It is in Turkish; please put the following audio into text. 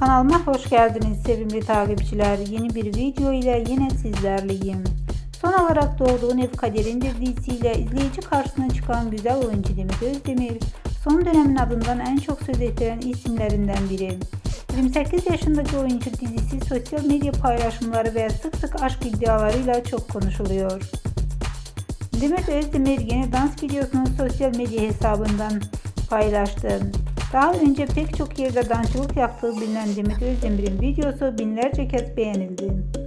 Kanalıma hoş geldiniz sevimli takipçiler. Yeni bir video ile yine sizlerleyim. Son olarak Doğduğun Ev Kaderindir dizisiyle izleyici karşısına çıkan güzel oyuncu Demet Özdemir, son dönemin adından en çok söz ettiren isimlerinden biri. 28 yaşındaki oyuncu dizisi sosyal medya paylaşımları ve sık sık aşk iddialarıyla çok konuşuluyor. Demet Özdemir yeni dans videosunu sosyal medya hesabından paylaştı. Daha önce pek çok yerde dansçılık yaptığı bilinen Demet Özdemir'in videosu binlerce kez beğenildi.